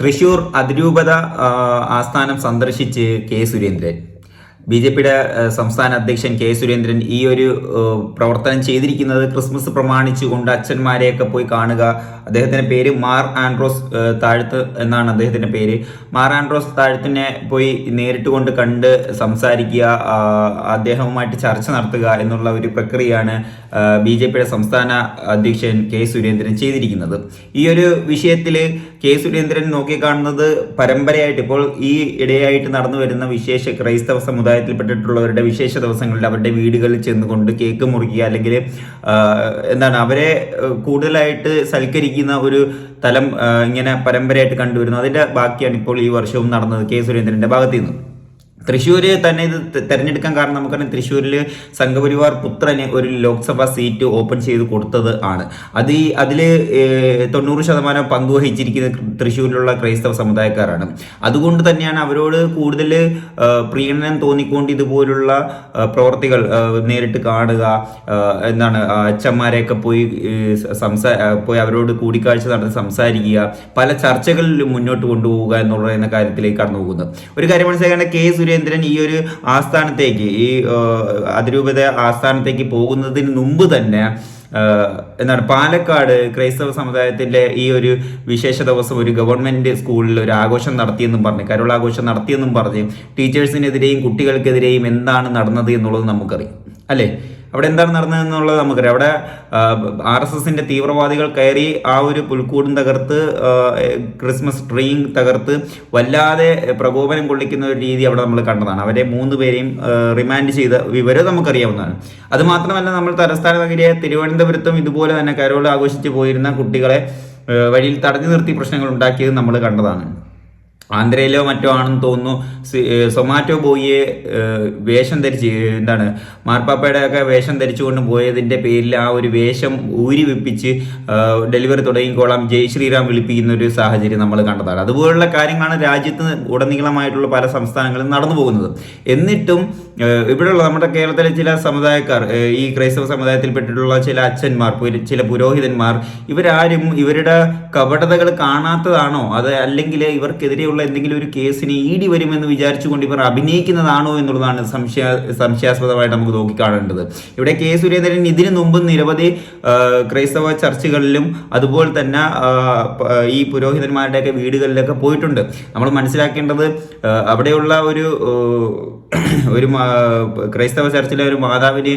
തൃശൂർ അതിരൂപത ആസ്ഥാനം സന്ദർശിച്ച് കെ സുരേന്ദ്രൻ. ബി ജെ പിയുടെ സംസ്ഥാന അധ്യക്ഷൻ കെ സുരേന്ദ്രൻ ഈ ഒരു പ്രവർത്തനം ചെയ്തിരിക്കുന്നത് ക്രിസ്മസ് പ്രമാണിച്ചുകൊണ്ട് അച്ഛന്മാരെയൊക്കെ പോയി കാണുക. അദ്ദേഹത്തിന്റെ പേര് മാർ ആൻഡ്രോസ് താഴ്ത്ത് എന്നാണ് അദ്ദേഹത്തിന്റെ പേര്. മാർ ആൻഡ്രോസ് താഴ്ത്തിനെ പോയി നേരിട്ട് കൊണ്ട് കണ്ട് സംസാരിക്കുക അദ്ദേഹവുമായിട്ട് ചർച്ച നടത്തുക എന്നുള്ള ഒരു പ്രക്രിയയാണ് ബി ജെ പിയുടെ സംസ്ഥാന അധ്യക്ഷൻ കെ സുരേന്ദ്രൻ ചെയ്തിരിക്കുന്നത്. ഈ ഒരു വിഷയത്തിൽ കെ സുരേന്ദ്രൻ നോക്കിക്കാണുന്നത് പരമ്പരയായിട്ട് ഇപ്പോൾ ഈ ഇടയായിട്ട് നടന്നു വരുന്ന വിശേഷ ക്രൈസ്തവ സമുദായത്തിൽപ്പെട്ടിട്ടുള്ളവരുടെ വിശേഷ ദിവസങ്ങളിൽ അവരുടെ വീടുകളിൽ ചെന്നുകൊണ്ട് കേക്ക് മുറിക്കുക അല്ലെങ്കിൽ എന്താണ് അവരെ കൂടുതലായിട്ട് സൽക്കരിക്കുന്ന ഒരു തലം ഇങ്ങനെ പരമ്പരയായിട്ട് കണ്ടുവരുന്നു. അതിന്റെ ബാക്കിയാണ് ഇപ്പോൾ ഈ വർഷവും നടന്നത് കെ സുരേന്ദ്രന്റെ ഭാഗത്തു നിന്ന്. തൃശ്ശൂര് തന്നെ ഇത് തിരഞ്ഞെടുക്കാൻ കാരണം നമുക്കറിയാം തൃശ്ശൂരിൽ സംഘപരിവാർ പുത്രന് ഒരു ലോക്സഭാ സീറ്റ് ഓപ്പൺ ചെയ്ത് കൊടുത്തത് ആണ്. അത് ഈ അതിൽ തൊണ്ണൂറ് ശതമാനം പങ്കുവഹിച്ചിരിക്കുന്നത് തൃശ്ശൂരിലുള്ള ക്രൈസ്തവ സമുദായക്കാരാണ്. അതുകൊണ്ട് തന്നെയാണ് അവരോട് കൂടുതൽ പ്രീണനം തോന്നിക്കൊണ്ട് ഇതുപോലുള്ള പ്രവർത്തികൾ നേരിട്ട് കാണുക എന്താണ് അച്ഛന്മാരെയൊക്കെ പോയി സംസാ പോയി അവരോട് കൂടിക്കാഴ്ച നടന്ന് സംസാരിക്കുക പല ചർച്ചകളിൽ മുന്നോട്ട് കൊണ്ടുപോവുക എന്നുള്ള എന്ന കാര്യത്തിലേക്ക് കടന്നു ഒരു കാര്യം മനസ്സിലാക്കേണ്ട കെ സുരേന്ദ്രൻ ഈ ഒരു ആസ്ഥാനത്തേക്ക് ഈ അതിരൂപത ആസ്ഥാനത്തേക്ക് പോകുന്നതിന് മുമ്പ് തന്നെ എന്താണ് പാലക്കാട് ക്രൈസ്തവ സമുദായത്തിന്റെ ഈ ഒരു വിശേഷ ദിവസം ഒരു ഗവൺമെന്റ് സ്കൂളിൽ ഒരു ആഘോഷം നടത്തിയെന്നും പറഞ്ഞ് കരുളാഘോഷം നടത്തിയെന്നും പറഞ്ഞ് ടീച്ചേഴ്സിനെതിരെയും കുട്ടികൾക്കെതിരെയും എന്താണ് നടന്നത് എന്നുള്ളത് നമുക്കറിയാം അല്ലേ? അവിടെ എന്താണ് നടന്നതെന്നുള്ളത് നമുക്കറിയാം. അവിടെ ആർ എസ് എസിന്റെ തീവ്രവാദികൾ കയറി ആ ഒരു പുൽക്കൂടും തകർത്ത് ക്രിസ്മസ് ട്രീയും തകർത്ത് വല്ലാതെ പ്രകോപനം കൊള്ളിക്കുന്ന ഒരു രീതി അവിടെ നമ്മൾ കണ്ടതാണ്. അവരെ മൂന്ന് പേരെയും റിമാൻഡ് ചെയ്ത വിവരം നമുക്കറിയാവുന്നതാണ്. അതുമാത്രമല്ല നമ്മൾ തലസ്ഥാന നഗരിയായ തിരുവനന്തപുരത്തും ഇതുപോലെ തന്നെ കരോൾ ആഘോഷിച്ച് പോയിരുന്ന കുട്ടികളെ വഴിയിൽ തടഞ്ഞു നിർത്തി പ്രശ്നങ്ങൾ ഉണ്ടാക്കിയത് നമ്മൾ കണ്ടതാണ്. ആന്ധ്രയിലോ മറ്റോ ആണെന്ന് തോന്നുന്നു. സൊമാറ്റോ ബോയിയെ വേഷം ധരിച്ച് എന്താണ് മാർപ്പാപ്പയുടെ ഒക്കെ വേഷം ധരിച്ചുകൊണ്ട് പോയതിന്റെ പേരിൽ ആ ഒരു വേഷം ഊരി വിപ്പിച്ച് ഡെലിവറി തുടങ്ങിക്കോളാം ജയ് ശ്രീറാം വിളിപ്പിക്കുന്ന ഒരു സാഹചര്യം നമ്മൾ കണ്ടതാണ്. അതുപോലുള്ള കാര്യങ്ങളാണ് രാജ്യത്ത് ഉടനീളമായിട്ടുള്ള പല സംസ്ഥാനങ്ങളും നടന്നു പോകുന്നത്. എന്നിട്ടും ഇവിടെയുള്ള നമ്മുടെ കേരളത്തിലെ ചില സമുദായക്കാർ ഈ ക്രൈസ്തവ സമുദായത്തിൽപ്പെട്ടിട്ടുള്ള ചില അച്ഛന്മാർ ചില പുരോഹിതന്മാർ ഇവരാരും ഇവരുടെ കപടതകൾ കാണാത്തതാണോ? അത് അല്ലെങ്കിൽ ഇവർക്കെതിരെയുള്ള എന്തെങ്കിലും ഒരു കേസിന് ഈടി വരുമെന്ന് വിചാരിച്ചുകൊണ്ട് ഇവർ അഭിനയിക്കുന്നതാണോ എന്നുള്ളതാണ് സംശയ സംശയാസ്പദമായിട്ട് നമുക്ക് നോക്കിക്കാണേണ്ടത്. ഇവിടെ കെ സുരേന്ദ്രൻ ഇതിനു മുമ്പ് നിരവധി ക്രൈസ്തവ ചർച്ചുകളിലും അതുപോലെ തന്നെ ഈ പുരോഹിതന്മാരുടെയൊക്കെ വീടുകളിലൊക്കെ പോയിട്ടുണ്ട്. നമ്മൾ മനസ്സിലാക്കേണ്ടത് അവിടെയുള്ള ഒരു ഒരു ക്രൈസ്തവ ചർച്ചിലെ ഒരു മാതാവിന്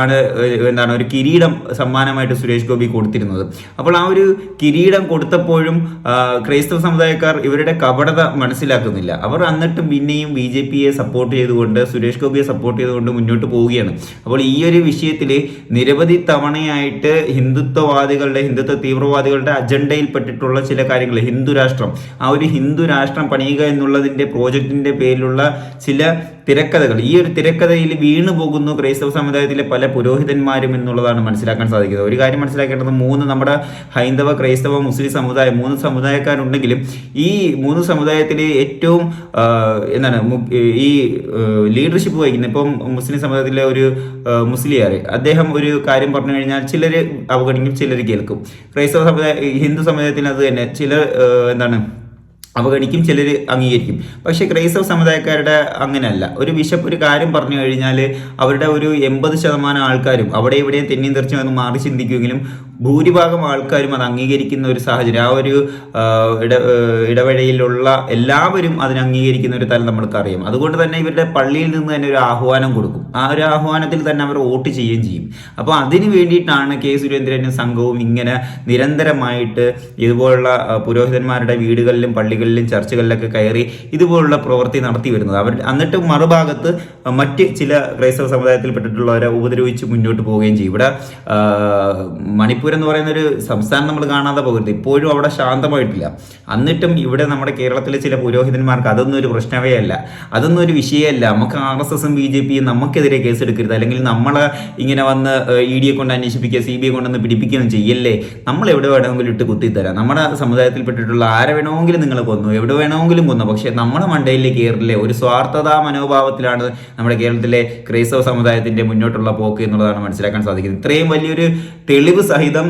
ആണ് എന്താണ് ഒരു കിരീടം സമ്മാനമായിട്ട് സുരേഷ് ഗോപി കൊടുത്തിരുന്നത്. അപ്പോൾ ആ ഒരു കിരീടം കൊടുത്തപ്പോഴും ക്രൈസ്തവ സമുദായക്കാർ ഇവരുടെ കപടത മനസ്സിലാക്കുന്നില്ല. അവർ എന്നിട്ടും പിന്നെയും ബി ജെ പിയെ സപ്പോർട്ട് ചെയ്തുകൊണ്ട് സുരേഷ് ഗോപിയെ സപ്പോർട്ട് ചെയ്തുകൊണ്ട് മുന്നോട്ട് പോവുകയാണ്. അപ്പോൾ ഈ ഒരു വിഷയത്തിൽ നിരവധി തവണയായിട്ട് ഹിന്ദുത്വവാദികളുടെ ഹിന്ദുത്വ തീവ്രവാദികളുടെ അജണ്ടയിൽപ്പെട്ടിട്ടുള്ള ചില കാര്യങ്ങൾ ഹിന്ദുരാഷ്ട്രം ആ ഒരു ഹിന്ദു രാഷ്ട്രം പണിയുക എന്നുള്ളതിന്റെ പ്രോജക്റ്റിന്റെ പേരിലുള്ള ചില തിരക്കഥകൾ. ഈ ഒരു തിരക്കഥയിൽ വീണു പോകുന്നു ക്രൈസ്തവ സമുദായത്തിലെ പല പുരോഹിതന്മാരും എന്നുള്ളതാണ് മനസ്സിലാക്കാൻ സാധിക്കുന്നത്. ഒരു കാര്യം മനസ്സിലാക്കേണ്ടത് മൂന്ന് നമ്മുടെ ഹൈന്ദവ ക്രൈസ്തവ മുസ്ലിം സമുദായം മൂന്ന് സമുദായക്കാരുണ്ടെങ്കിലും ഈ മൂന്ന് സമുദായത്തിൽ ഏറ്റവും എന്താണ് ഈ ലീഡർഷിപ്പ് വഹിക്കുന്ന ഇപ്പം മുസ്ലിം സമുദായത്തിലെ ഒരു മുസ്ലിയാർ അദ്ദേഹം ഒരു കാര്യം പറഞ്ഞു കഴിഞ്ഞാൽ ചിലർ അവഗണിക്കും ചിലർ കേൾക്കും. ക്രൈസ്തവ സമുദായ ഹിന്ദു സമുദായത്തിൽ അത് തന്നെ ചിലർ എന്താണ് അവഗണിക്കും ചിലർ അംഗീകരിക്കും. പക്ഷേ ക്രൈസ്തവ സമുദായക്കാരുടെ അങ്ങനെയല്ല. ഒരു ബിഷപ്പ് ഒരു കാര്യം പറഞ്ഞു കഴിഞ്ഞാൽ അവരുടെ ഒരു എൺപത് ശതമാനം ആൾക്കാരും അവിടെ ഇവിടെയും തെന്നിയും തെറിച്ചും എന്ന് മാറി ചിന്തിക്കുമെങ്കിലും ഭൂരിഭാഗം ആൾക്കാരും അത് അംഗീകരിക്കുന്ന ഒരു സാഹചര്യം ആ ഒരു ഇട ഇടവഴയിലുള്ള എല്ലാവരും അതിനെ അംഗീകരിക്കുന്ന ഒരു തലം നമ്മൾക്കറിയാം. അതുകൊണ്ട് തന്നെ ഇവരുടെ പള്ളിയിൽ നിന്ന് തന്നെ ഒരു ആഹ്വാനം കൊടുക്കും. ആ ഒരു ആഹ്വാനത്തിൽ തന്നെ അവർ വോട്ട് ചെയ്യുകയും ചെയ്യും. അപ്പോൾ അതിന് വേണ്ടിയിട്ടാണ് കെ സുരേന്ദ്രനും സംഘവും ഇങ്ങനെ നിരന്തരമായിട്ട് ഇതുപോലുള്ള പുരോഹിതന്മാരുടെ വീടുകളിലും പള്ളികളിലും ചർച്ചുകളിലൊക്കെ കയറി ഇതുപോലുള്ള പ്രവൃത്തി നടത്തി വരുന്നത്. അവർ എന്നിട്ട് മറുഭാഗത്ത് മറ്റ് ചില ക്രൈസ്തവ സമുദായത്തിൽപ്പെട്ടിട്ടുള്ളവരെ ഉപദ്രവിച്ച് മുന്നോട്ട് പോവുകയും ചെയ്യും. ഇവിടെ മണിപ്പൂർ എന്ന് പറയുന്ന ഒരു സംസ്ഥാനം നമ്മൾ കാണാതെ പോകരുത്. ഇപ്പോഴും അവിടെ ശാന്തമായിട്ടില്ല. എന്നിട്ടും ഇവിടെ നമ്മുടെ കേരളത്തിലെ ചില പുരോഹിതന്മാർക്ക് അതൊന്നും ഒരു പ്രശ്നമേ അല്ല അതൊന്നും ഒരു വിഷയമല്ല നമുക്ക് ആർ എസ് എസും ബി ജെ പിയും നമുക്കെതിരെ കേസെടുക്കരുത്. അല്ലെങ്കിൽ നമ്മളെ ഇങ്ങനെ വന്ന് ഇ ഡിയെ കൊണ്ട് അന്വേഷിപ്പിക്കുക സി ബി ഐ കൊണ്ടൊന്ന് പിടിപ്പിക്കുകയും ചെയ്യല്ലേ? നമ്മൾ എവിടെ വേണമെങ്കിലും ഇട്ട് കുത്തിത്തരാം. നമ്മുടെ സമുദായത്തിൽപ്പെട്ടിട്ടുള്ള ആരെ വേണമെങ്കിലും നിങ്ങൾ കൊന്നു എവിടെ വേണമെങ്കിലും കൊന്നു പക്ഷേ നമ്മുടെ മണ്ടയിൽ കയറില്ലേ ഒരു സ്വാർത്ഥതാ മനോഭാവത്തിലാണ് നമ്മുടെ കേരളത്തിലെ ക്രൈസ്തവ സമുദായത്തിന്റെ മുന്നോട്ടുള്ള പോക്ക് എന്നുള്ളതാണ് മനസ്സിലാക്കാൻ സാധിക്കുന്നത്. ഇത്രയും വലിയൊരു തെളിവ് സഹിതം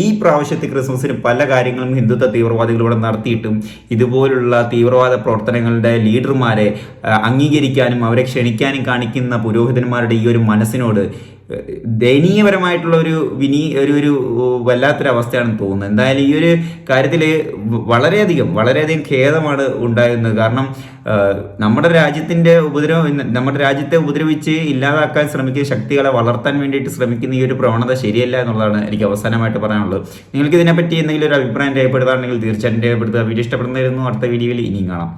ഈ പ്രാവശ്യത്തെ ക്രിസ്മസിന് പല കാര്യങ്ങളും ഹിന്ദുത്വ തീവ്രവാദികൾ ഇവിടെ നടത്തിയിട്ടും ഇതുപോലുള്ള തീവ്രവാദ പ്രവർത്തനങ്ങളുടെ ലീഡർമാരെ അംഗീകരിക്കാനും അവരെ ക്ഷണിക്കാനും കാണിക്കുന്ന പുരോഹിതന്മാരുടെ ഈ ഒരു മനസ്സിനോട് ദയനീയപരമായിട്ടുള്ള ഒരു വിനി ഒരു ഒരു വല്ലാത്തൊരവസ്ഥയാണെന്ന് തോന്നുന്നത് എന്തായാലും ഈ ഒരു കാര്യത്തിൽ വളരെയധികം വളരെയധികം ഖേദമാണ് ഉണ്ടായിരുന്നത്. കാരണം നമ്മുടെ രാജ്യത്തിന്റെ ഉപദ്രവം നമ്മുടെ രാജ്യത്തെ ഉപദ്രവിച്ച് ഇല്ലാതാക്കാൻ ശ്രമിക്കുന്ന ശക്തികളെ വളർത്താൻ വേണ്ടിയിട്ട് ശ്രമിക്കുന്ന ഈ ഒരു പ്രവണത ശരിയല്ല എന്നുള്ളതാണ് എനിക്ക് അവസാനമായിട്ട് പറയാനുള്ളത്. നിങ്ങൾക്ക് ഇതിനെപ്പറ്റി എന്തെങ്കിലും ഒരു അഭിപ്രായം രേഖപ്പെടുത്താണെങ്കിൽ തീർച്ചയായിട്ടും രേഖപ്പെടുത്തുക. വീഡിയോ ഇഷ്ടപ്പെടുന്നതായിരുന്നു അടുത്ത വീഡിയോയിൽ ഇനിയും കാണാം.